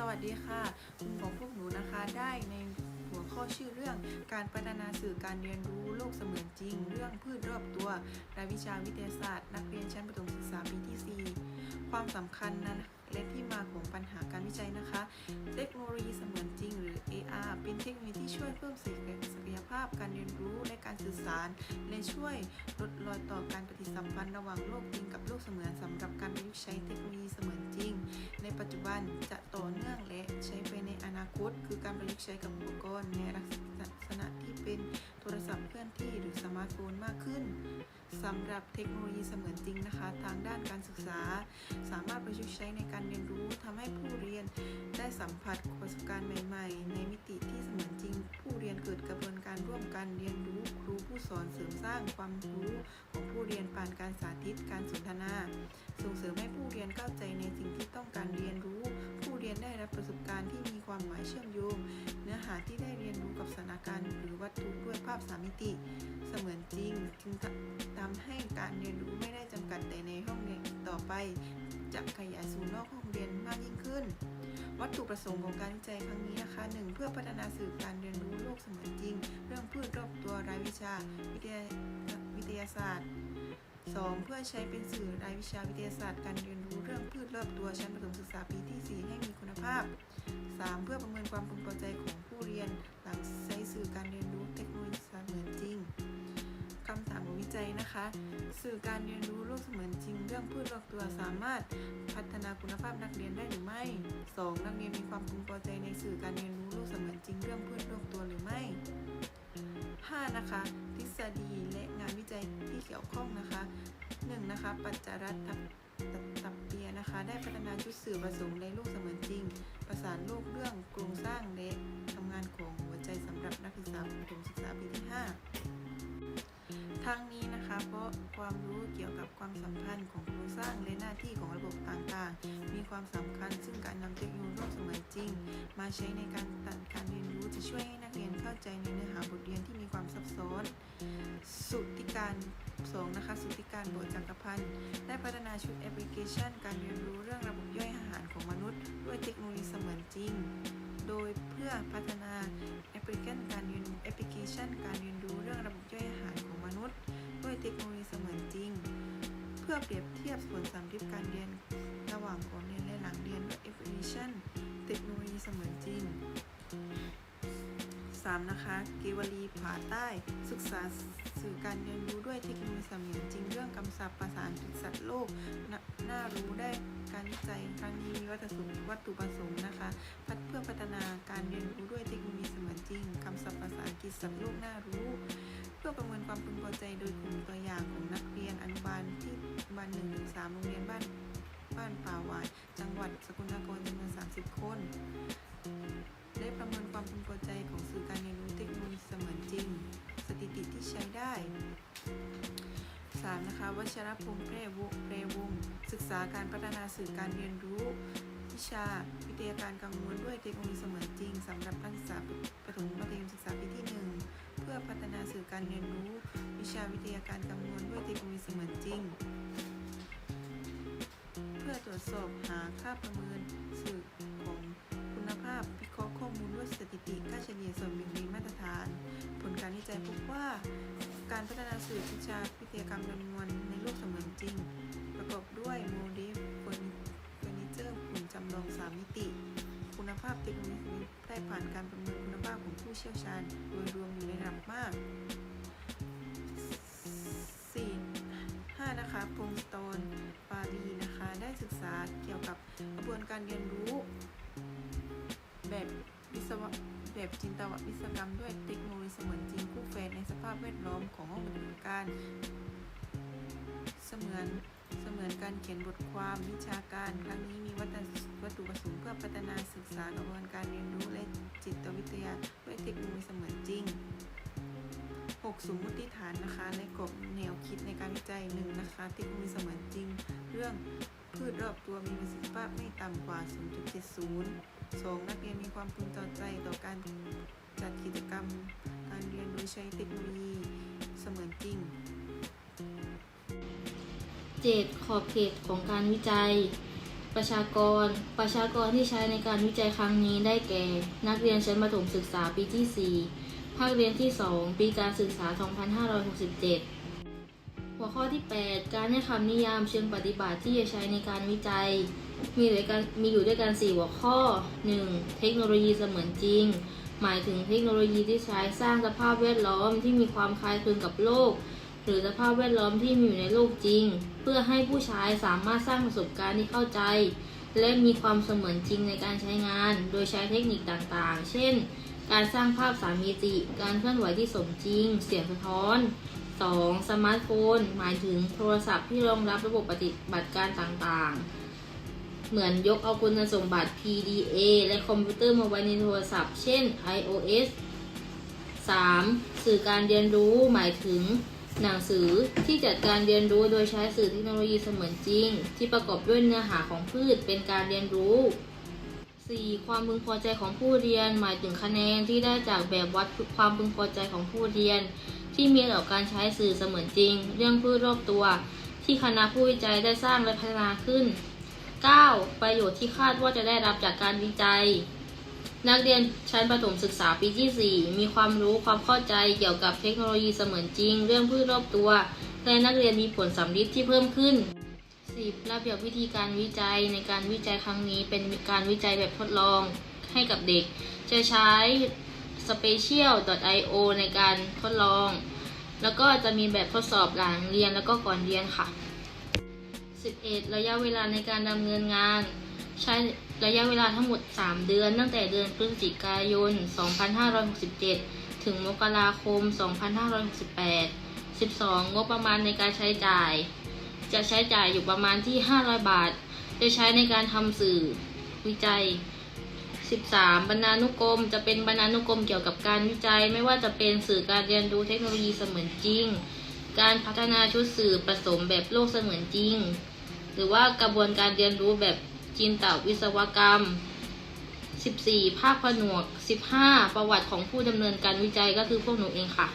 สวัสดีค่ะของพวกหนูนะคะได้ในหัวข้อชื่อเรื่องการพัฒนาสื่อการเรียนรู้โลกเสมือนจริง เรื่องพืชรอบตัวรายวิชาวิทยาศาสตร์ นักเรียนชั้นประถมศึกษาปีที่ 4 ความสำคัญนั้น และที่มาของปัญหาการวิจัยนะคะ เทคโนโลยีเสมือนจริงหรือ AR เป็นเทคโนโลยีที่ช่วยเพิ่มศักยภาพการเรียนรู้และการสื่อสาร และช่วยลดรอยต่อการปฏิสัมพันธ์ระหว่างโลกจริงกับโลกเสมือนสำหรับการประยุกต์ใช้เทคโนโลยีเสมือนจริง ในปัจจุบันจะต่อเนื่องและใช้ไปในอนาคต คือการประยุกต์ใช้กับอุปกรณ์ในลักษณะที่เป็นโทรศัพท์เคลื่อนที่หรือสมาร์ทโฟนมากขึ้น สำหรับเทคโนโลยีเสมือนจริงนะคะ ทางด้านการศึกษา สามารถประยุกต์ใช้ในการเรียนรู้ทำให้ผู้เรียนได้สัมผัสประสบการณ์ใหม่ ๆ ในมิติที่เสมือนจริง ผู้เรียนเกิดกระบวนการร่วมกันเรียนรู้ครูผู้สอนเสริมสร้างความรู้ของผู้เรียนผ่านการสาธิตการสนทนา ส่งเสริมให้ผู้เรียนเข้าใจในสิ่งที่ต้องการเรียนรู้ผู้ เรียนได้รับประสบการณ์ที่มีความหมายเชื่อมโยง เนื้อหาที่ได้เรียนรู้กับสถานการณ์หรือวัตถุด้วยภาพสามมิติ เสมือนจริงจึงทำให้การเรียนรู้ไม่ได้จำกัดแต่ในห้องเรียนต่อไป จะขยายสู่นอกห้องเรียนมากยิ่งขึ้น วัตถุประสงค์ของการวิจัยครั้งนี้นะคะ 1. เพื่อพัฒนาสื่อการเรียนรู้โลกเสมือนจริง เรื่องพืชรอบตัวรายวิชาวิทยาศาสตร์ 2. เพื่อใช้เป็นสื่อรายวิชาวิทยาศาสตร์การเรียนรู้เรื่องพืชรอบตัวชั้นประถมศึกษาปีที่ 4 ให้มีคุณภาพ 3. เพื่อประเมินความพึงพอใจของผู้เรียน หลังใช้สื่อการเรียนรู้เทคโนโลยีเสมือนจริงคำถามของวิจัยนะคะ สื่อการเรียนรู้โลกเสมือนจริง เรื่องพืชรอบตัวสามารถพัฒนาคุณภาพนักเรียนได้หรือไม่ 2. นักเรียนมีความพึงพอใจในสื่อการเรียนรู้โลกเสมือนจริง เรื่องพืชรอบตัวหรือไม่ 5. นะคะ ทฤษฎีและานวิจัยที่เกี่ยวข้องนะคะ 1. นะคะปัจจารัตตับตับเปียนะคะ ได้พัฒนาชุดสื่อผสมในโลกเสมือนจริง ประสานโลกเรื่องโครงสร้างและทำงานของหัวใจสำหรับนักศึกษาประถมศึกษาปีที่ 5ทั้งนี้นะคะเพราะความรู้เกี่ยวกับความสัมพันธ์ของโครงสร้างและหน้าที่ของระบบต่างๆ มีความสำคัญ ซึ่งการนำเทคโนโลยีโลกเสมือนจริง มาใช้ในการตัดการเรียนรู้จะช่วยให้นักเรียนเข้าใจในเนื้อหาบทเรียนที่มีความซับซ้อน สุติการ2นะคะสุติการบทจักรพันธ์ได้พัฒนาชุดแอปพลิเคชัน การเรียนรู้เรื่องระบบย่อยอาหารของมนุษย์ ด้วยเทคโนโลยีเสมือนจริง โดยเพื่อพัฒนาแอปพลิเคชันการเรียนแอปพลิเคชัน การเรียนรู้เรื่องระบบย่อยอาหารของมนุษย์ ด้วยเทคโนโลยีเสมือนจริง เพื่อเปรียบเทียบผลสำลิดการเรียนระหว่างก่องเรียน 3. นะคะ เกวลีผาใต้ ศึกษาสื่อการเรียนรู้ด้วยเทคโนโลยีเสมือนจริงเรื่องคำศัพท์ภาษาอังกฤษสัตว์โลกนน่ารู้ได้การวิจัยครั้งนี้มีวัตถุวัตถุประสงค์นะคะพัฒเพื่อพัฒนาการเรียนรู้ด้วยเทคโนโลยีเสมือนจริงคำศัพท์ภาษาอังกฤษสัตว์โลกน่ารู้ เพื่อประเมินความพึงพอใจโดยกลุ่มตัวอย่างของนักเรียนอนุบาลที่อนุบาล1ถึง3โรงเรียนบ้านบ้านป่าหวายจังหวัดสกลนครจำนวน30 คน ประเมินความพึงพอใจของสื่อการเรียนรู้เทคโนโลยีเสมือนจริง สถิติที่ใช้ได้ 3. นะคะวชรพงษ์เปรวงเรวงศ์ศึกษาการพัฒนาสื่อการเรียนรู้วิชาวิทยาการกังวลด้วยเทคโนโลยีเสมือนจริงสำหรับนักศึกษาประถมมัธยมศึกษาปีที่ 1 เพื่อพัฒนาสื่อการเรียนรู้ วิชาวิทยาการกังวลด้วยเทคโนโลยีเสมือนจริง เพื่อตรวจสอบหาค่าประเมินสื่อของคุณภาพวิเคราะห์ ข้อมูลด้วยสถิติค่าเฉลี่ยส่วนแบ่งดีมาตรฐาน ผลการวิจัยพบว่า การพัฒนาสื่อวิชาวิทยากรรมจำนวนในโลกเสมือนจริง ประกอบด้วยโมเดลเฟอร์นิเจอร์หุ่นจำลอง 3 มิติ คุณภาพเทคโนโลยีได้ผ่านการประเมินคุณภาพของผู้เชี่ยวชาญ โดยรวมอยู่ในระดับมาก 4 5นะคะพงสโตนปารีนะคะ ได้ศึกษาเกี่ยวกับกระบวนการเรียนรู้ แบบวิศวะแบบจินตวิศกรรมด้วยเทคโนโลยีเสมือนจริงคู่แฝดในสภาพแวดล้อมของห้องปฏิบัติการ เสมือนเสมือนการเขียนบทความวิชาการ ครั้งนี้มีวัตถุประสงค์เพื่อพัฒนาศึกษากระบวนการเรียนรู้และจิตวิทยาด้วยเทคโนโลยีเสมือนจริง 6 สมมติฐานนะคะและกรอบแนวคิดในการวิจัยหนึ่งนะคะเทคโนโลยีเสมือนจริง เรื่องพืชรอบตัวมีประสิทธิภาพไม่ต่ำกว่า 0.70 2 นักเรียนมีความพึงพอใจต่อการจัดกิจกรรมการเรียนโดยใช้เทคโนโลยีเสมือนจริง 7. ขอบเขตของการวิจัยปประชากร ประชากรที่ใช้ในการวิจัยครั้งนี้ได้แก่ นักเรียนชั้นประถมศึกษาปีที่ 4 ภาคเรียนที่ 2 ปีการศึกษา 2567 หัวข้อที่ 8 การให้คำนิยามเชิงปฏิบัติที่จะใช้ในการวิจัย มีด้วยกันมีอยู่ด้วยกัน 4 หัวข้อ 1. เทคโนโลยีเสมือนจริง หมายถึงเทคโนโลยีที่ใช้สร้างสภาพแวดล้อมที่มีความคล้ายคลึงกับโลก หรือสภาพแวดล้อมที่มีอยู่ในโลกจริง เพื่อให้ผู้ใช้สามารถสร้างประสบการณ์ที่เข้าใจ และมีความเสมือนจริงในการใช้งาน โดยใช้เทคนิคต่างๆ เช่น การสร้างภาพสามมิติ การเคลื่อนไหวที่สมจริง เสียงสะท้อน 2. สมาร์ทโฟน หมายถึงโทรศัพท์ที่รองรับระบบปฏิบัติการต่างๆ เหมือนยกเอาคุณสมบัติ PDA และคอมพิวเตอร์มาไว้ในโทรศัพท์ เช่น iOS 3. สื่อการเรียนรู้หมายถึงหนังสือที่จัดการเรียนรู้โดยใช้สื่อเทคโนโลยีเสมือนจริง ที่ประกอบด้วยเนื้อหาของพืชเป็นการเรียนรู้ 4. ความพึงพอใจของผู้เรียน หมายถึงคะแนนที่ได้จากแบบวัดความพึงพอใจของผู้เรียน ที่มีต่อการใช้สื่อเสมือนจริง เรื่องพืชรอบตัว ที่คณะผู้วิจัยได้สร้างและพัฒนาขึ้น 9. ประโยชน์ที่คาดว่าจะได้รับจากการวิจัย นักเรียนชั้นประถมศึกษาปีที่ 4 มีความรู้ความเข้าใจเกี่ยวกับเทคโนโลยีเสมือนจริง เรื่องพืชรอบตัว และนักเรียนมีผลสัมฤทธิ์ที่เพิ่มขึ้น 10. ระเบียบวิธีการวิจัยในการวิจัยครั้งนี้เป็นการวิจัยแบบทดลองให้กับเด็ก จะใช้ special.io ในการทดลอง แล้วก็จะมีแบบทดสอบหลังเรียนแล้วก็ก่อนเรียนค่ะ 11. ระยะเวลาในการดำเนินงาน ใช้ระยะเวลาทั้งหมด 3 เดือน ตั้งแต่เดือนพฤศจิกายน 2567 ถึงมกราคม 2568 12. งบประมาณในการใช้จ่าย จะใช้จ่ายอยู่ประมาณที่ 500 บาท จะใช้ในการทำสื่อวิจัย 13. บรรณานุกรม จะเป็นบรรณานุกรมเกี่ยวกับการวิจัย ไม่ว่าจะเป็นสื่อการเรียนรู้เทคโนโลยีเสมือนจริง การพัฒนาชุดสื่อผสมแบบโลกเสมือนจริง หรือว่ากระบวนการเรียนรู้แบบจินตวิศวกรรม 14. ภาคผนวก 15. ประวัติของผู้ดำเนินการวิจัยก็คือพวกหนูเองค่ะ